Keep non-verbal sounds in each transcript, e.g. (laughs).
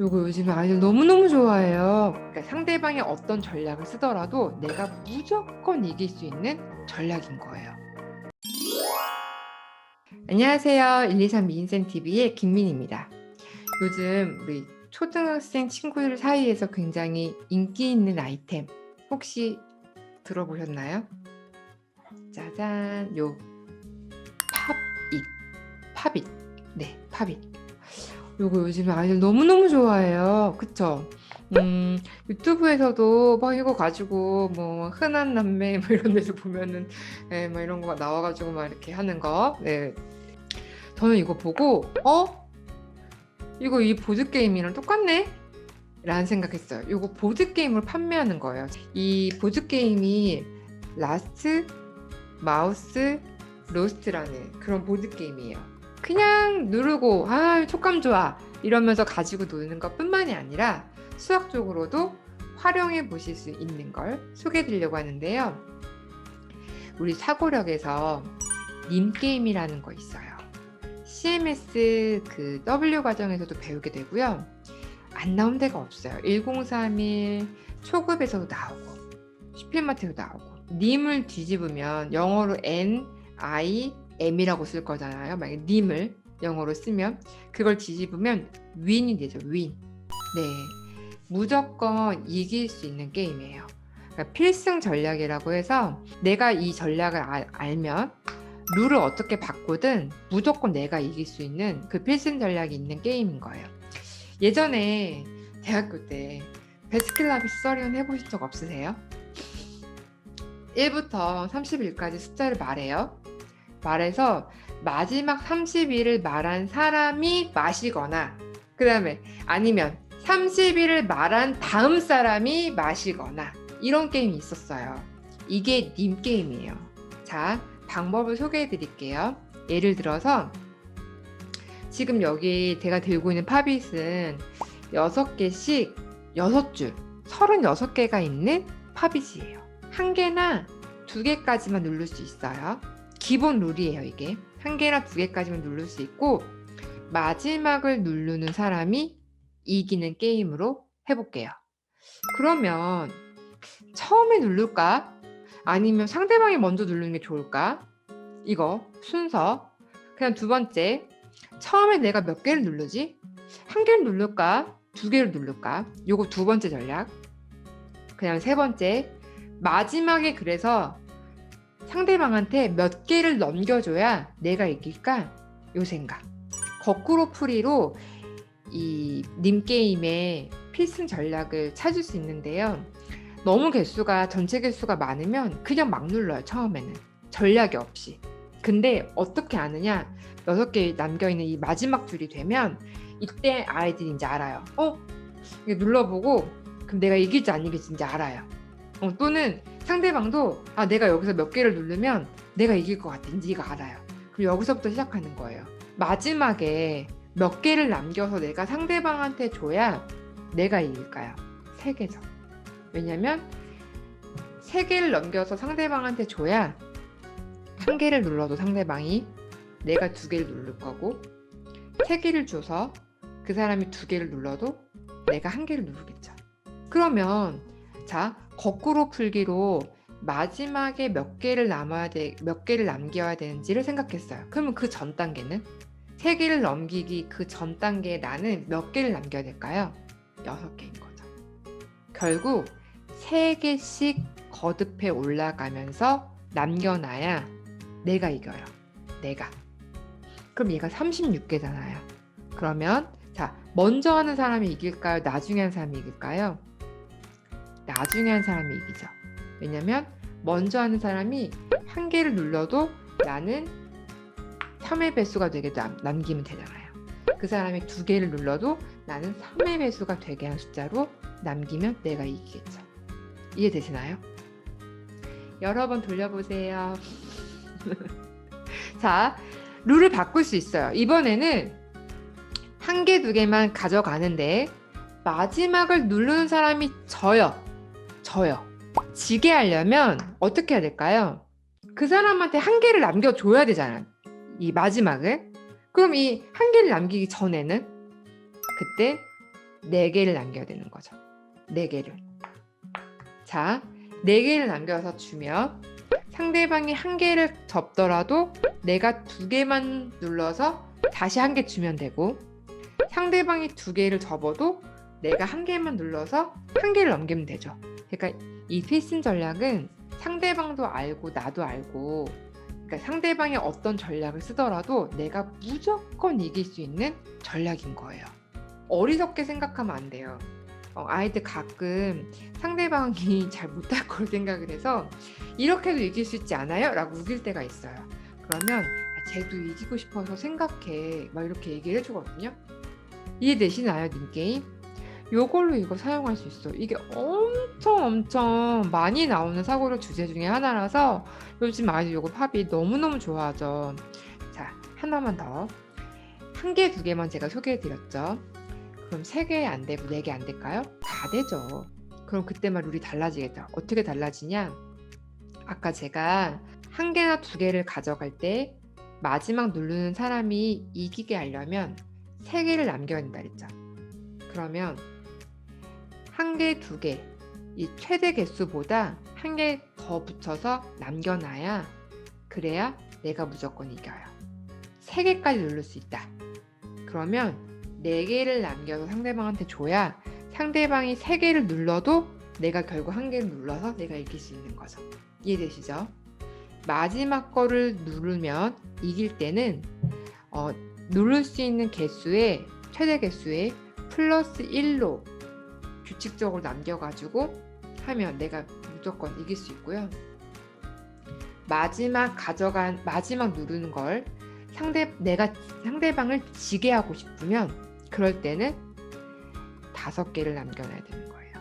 요거 요즘에 아이들 너무너무 좋아해요. 그러니까 상대방이 어떤 전략을 쓰더라도 내가 무조건 이길 수 있는 전략인 거예요. 안녕하세요. 123 미인쌤 TV의 김민입니다. 요즘 우리 초등학생 친구들 사이에서 굉장히 인기 있는 아이템 혹시 들어보셨나요? 짜잔, 요 팝잇, 팝잇, 네, 팝잇. 요거 요즘에 아이들 너무너무 좋아해요. 그쵸? 음, 유튜브에서도 막 이거 가지고 뭐 흔한 남매 (laughs) 뭐 이런 데서 보면은 예, 뭐 이런 거 나와가지고 막 이렇게 하는 거. 네. 저는 이거 보고 어? 이거 이 보드 게임이랑 똑같네? 라는 생각했어요. 이거 보드 게임을 판매하는 거예요. 이 보드 게임이 라스트 마우스 로스트라는 그런 보드 게임이에요. 그냥 누르고 아 촉감 좋아 이러면서 가지고 노는 것뿐만이 아니라 수학적으로도 활용해 보실 수 있는 걸 소개해 드리려고 하는데요. 우리 사고력에서 님 게임이라는 거 있어요. CMS 그 W 과정에서도 배우게 되고요. 안 나온 데가 없어요. 1031 초급에서도 나오고 슈필마트에도 나오고 님을 뒤집으면 영어로 N, I, M이라고 쓸 거잖아요. 만약에 님을 영어로 쓰면 그걸 뒤집으면 윈이 되죠. 윈. 네. 무조건 이길 수 있는 게임이에요. 그러니까 필승 전략이라고 해서 내가 이 전략을 알, 알면 룰을 어떻게 바꾸든 무조건 내가 이길 수 있는 그 필승 전략이 있는 게임인 거예요. 예전에 대학교 때 베스킨라빈스 서리온 해보신 적 없으세요? 1부터 31까지 숫자를 말해요. 말해서 마지막 31을 말한 사람이 마시거나 그 다음에 아니면 31을 말한 다음 사람이 마시거나 이런 게임이 있었어요. 이게 님 게임이에요. 자, 방법을 소개해 드릴게요. 예를 들어서 지금 여기 제가 들고 있는 팝잇은 6개씩 6줄 36개가 있는 팝잇이에요. 한 개나 두 개까지만 누를 수 있어요. 기본 룰이에요, 이게. 한 개나 두 개까지만 누를 수 있고 마지막을 누르는 사람이 이기는 게임으로 해볼게요. 그러면 처음에 누를까? 아니면 상대방이 먼저 누르는 게 좋을까? 이거 순서. 그냥 두 번째. 처음에 내가 몇 개를 누르지? 한 개를 누를까? 두 개를 누를까? 요거 두 번째 전략. 그냥 세 번째. 마지막에 그래서 상대방한테 몇 개를 넘겨줘야 내가 이길까? 요 생각. 거꾸로 풀이로 이 님 게임의 필승 전략을 찾을 수 있는데요. 너무 개수가 전체 개수가 많으면 그냥 막 눌러요 처음에는 전략이 없이. 근데 어떻게 아느냐? 여섯 개 남겨 있는 이 마지막 줄이 되면 이때 아이들이 이제 알아요. 어? 눌러보고 그럼 내가 이길지 안 이길지 이제 알아요. 어, 또는 상대방도 아 내가 여기서 몇 개를 누르면 내가 이길 것 같아. 이거 알아요. 그럼 여기서부터 시작하는 거예요. 마지막에 몇 개를 남겨서 내가 상대방한테 줘야 내가 이길까요? 세 개죠. 왜냐면 세 개를 넘겨서 상대방한테 줘야 한 개를 눌러도 상대방이 내가 두 개를 누를 거고 세 개를 줘서 그 사람이 두 개를 눌러도 내가 한 개를 누르겠죠. 그러면 자 거꾸로 풀기로 마지막에 몇 개를 남아야 돼, 몇 개를 남겨야 되는지를 생각했어요. 그러면 그 전 단계는 세 개를 넘기기 그 전 단계에 나는 몇 개를 남겨야 될까요? 여섯 개인 거죠. 결국 세 개씩 거듭해 올라가면서 남겨놔야 내가 이겨요. 내가. 그럼 얘가 36개잖아요. 그러면 자 먼저 하는 사람이 이길까요? 나중에 하는 사람이 이길까요? 나중에 하는 사람이 이기죠. 왜냐면 먼저 하는 사람이 한 개를 눌러도 나는 3의 배수가 되게 남, 남기면 되잖아요. 그 사람이 두 개를 눌러도 나는 3의 배수가 되게 한 숫자로 남기면 내가 이기겠죠. 이해되시나요? 여러 번 돌려보세요. (laughs) 자, 룰을 바꿀 수 있어요. 이번에는 한 개, 두 개만 가져가는데 마지막을 누르는 사람이 저요. 저요. 지게 하려면 어떻게 해야 될까요? 그 사람한테 한 개를 남겨줘야 되잖아요. 이 마지막을. 그럼 이 한 개를 남기기 전에는 그때 네 개를 남겨야 되는 거죠. 네 개를. 자, 네 개를 남겨서 주면 상대방이 한 개를 접더라도 내가 두 개만 눌러서 다시 한 개 주면 되고 상대방이 두 개를 접어도 내가 한 개만 눌러서 한 개를 넘기면 되죠. 그러니까 이 필승 전략은 상대방도 알고 나도 알고 그러니까 상대방이 어떤 전략을 쓰더라도 내가 무조건 이길 수 있는 전략인 거예요. 어리석게 생각하면 안 돼요. 어, 아이들 가끔 상대방이 (laughs) 잘 못할 걸 생각을 해서 이렇게도 이길 수 있지 않아요? 라고 우길 때가 있어요. 그러면 야, 쟤도 이기고 싶어서 생각해. 막 이렇게 얘기를 해주거든요. 이해되시나요, 님게임? 요걸로 이거 사용할 수 있어. 이게 엄청 엄청 많이 나오는 사고력 주제 중에 하나라서 요즘 아이들 요거 팝이 너무너무 좋아하죠. 자, 하나만 더. 한 개, 두 개만 제가 소개해 드렸죠. 그럼 세 개 안 되고 네 개 안 될까요? 다 되죠. 그럼 그때만 룰이 달라지겠죠. 어떻게 달라지냐? 아까 제가 한 개나 두 개를 가져갈 때 마지막 누르는 사람이 이기게 하려면 세 개를 남겨야 된다 그랬죠. 그러면 한 개, 두 개, 이 최대 개수보다 한 개 더 붙여서 남겨놔야 그래야 내가 무조건 이겨요. 세 개까지 누를 수 있다. 그러면 네 개를 남겨서 상대방한테 줘야 상대방이 세 개를 눌러도 내가 결국 한 개를 눌러서 내가 이길 수 있는 거죠. 이해되시죠? 마지막 거를 누르면 이길 때는 어, 누를 수 있는 개수의 최대 개수의 플러스 1로 규칙적으로 남겨가지고 하면 내가 무조건 이길 수 있고요. 마지막 가져간 마지막 누르는 걸 상대 내가 상대방을 지게 하고 싶으면 그럴 때는 다섯 개를 남겨놔야 되는 거예요.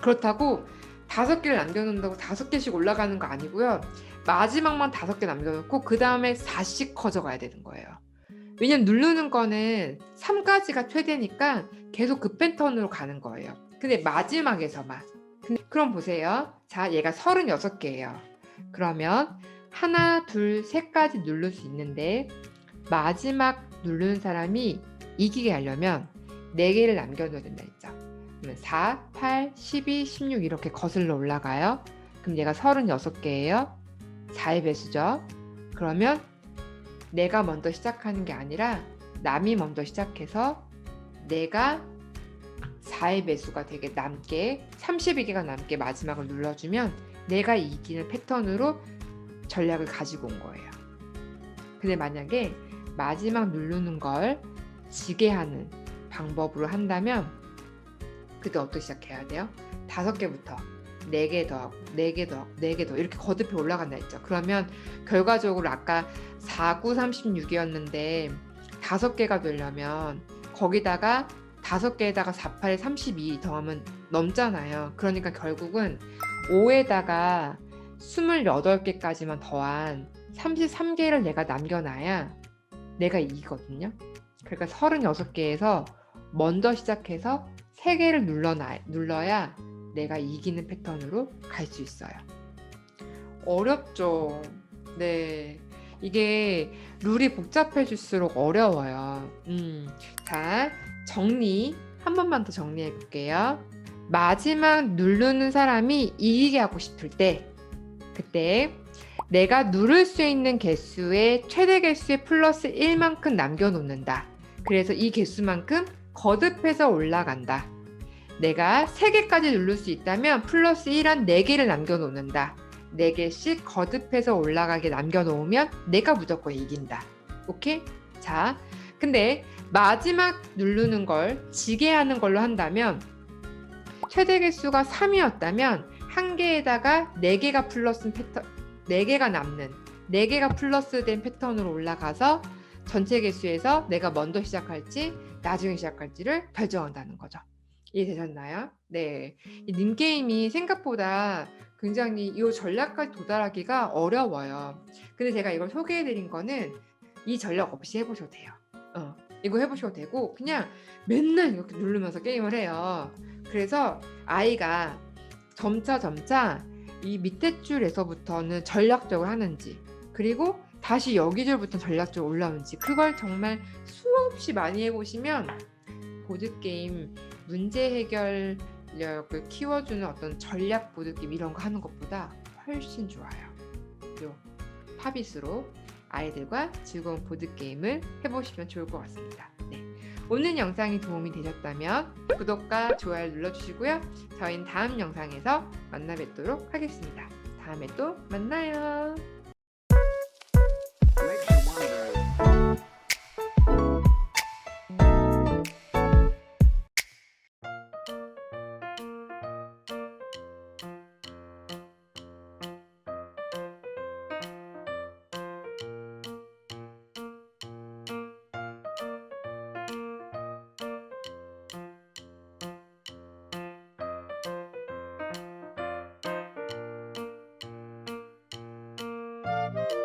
그렇다고 다섯 개를 남겨놓는다고 다섯 개씩 올라가는 거 아니고요. 마지막만 다섯 개 남겨놓고 그 다음에 4씩 커져가야 되는 거예요. 왜냐면 누르는 거는 3까지가 최대니까 계속 그 패턴으로 가는 거예요. 근데 마지막에서만. 그럼 보세요. 자, 얘가 36개예요. 그러면 하나, 둘, 셋까지 누를 수 있는데 마지막 누르는 사람이 이기게 하려면 4개를 남겨둬야 된다 했죠. 그러면 4, 8, 12, 16 이렇게 거슬러 올라가요. 그럼 얘가 36개예요. 4의 배수죠. 그러면 내가 먼저 시작하는 게 아니라 남이 먼저 시작해서 내가 4의 배수가 되게 남게 32개가 남게 마지막을 눌러주면 내가 이기는 패턴으로 전략을 가지고 온 거예요. 근데 만약에 마지막 누르는 걸 지게 하는 방법으로 한다면 그때 어떻게 시작해야 돼요? 다섯 개부터 네 개 더, 네개 더, 네개 더 이렇게 거듭해 올라간다 했죠. 그러면 결과적으로 아까 4, 9, 36이었는데 다섯 개가 되려면 거기다가 다섯 개에다가 4, 8, 32 더하면 넘잖아요. 그러니까 결국은 5에다가 28개까지만 더한 33개를 내가 남겨놔야 내가 이기거든요. 그러니까 36개에서 먼저 시작해서 3개를 눌러놔, 눌러야 내가 이기는 패턴으로 갈 수 있어요. 어렵죠. 네. 이게 룰이 복잡해질수록 어려워요. 음. 자, 정리. 한 번만 더 정리해 볼게요. 마지막 누르는 사람이 이기게 하고 싶을 때, 그때 내가 누를 수 있는 개수의 최대 개수의 플러스 1만큼 남겨놓는다. 그래서 이 개수만큼 거듭해서 올라간다. 내가 3개까지 누를 수 있다면 플러스 1한 4개를 남겨놓는다. 4개씩 거듭해서 올라가게 남겨놓으면 내가 무조건 이긴다. 오케이? 자, 근데 마지막 누르는 걸 지게 하는 걸로 한다면 최대 개수가 3이었다면 한 개에다가 4개가 플러스 패턴 4개가 남는 4개가 플러스 된 패턴으로 올라가서 전체 개수에서 내가 먼저 시작할지 나중에 시작할지를 결정한다는 거죠. 이해되셨나요? 네. 이 님게임이 생각보다 굉장히 이 전략까지 도달하기가 어려워요. 근데 제가 이걸 소개해드린 거는 이 전략 없이 해보셔도 돼요. 어, 이거 해보셔도 되고 그냥 맨날 이렇게 누르면서 게임을 해요. 그래서 아이가 점차 점차 이 밑에 줄에서부터는 전략적으로 하는지 그리고 다시 여기 줄부터 전략적으로 올라오는지 그걸 정말 수없이 많이 해보시면 보드게임 문제 해결력을 키워주는 어떤 전략 보드게임 이런 거 하는 것보다 훨씬 좋아요. 요 팝잇으로 아이들과 즐거운 보드게임을 해보시면 좋을 것 같습니다. 네. 오늘 영상이 도움이 되셨다면 구독과 좋아요 눌러주시고요. 저희는 다음 영상에서 만나 뵙도록 하겠습니다. 다음에 또 만나요.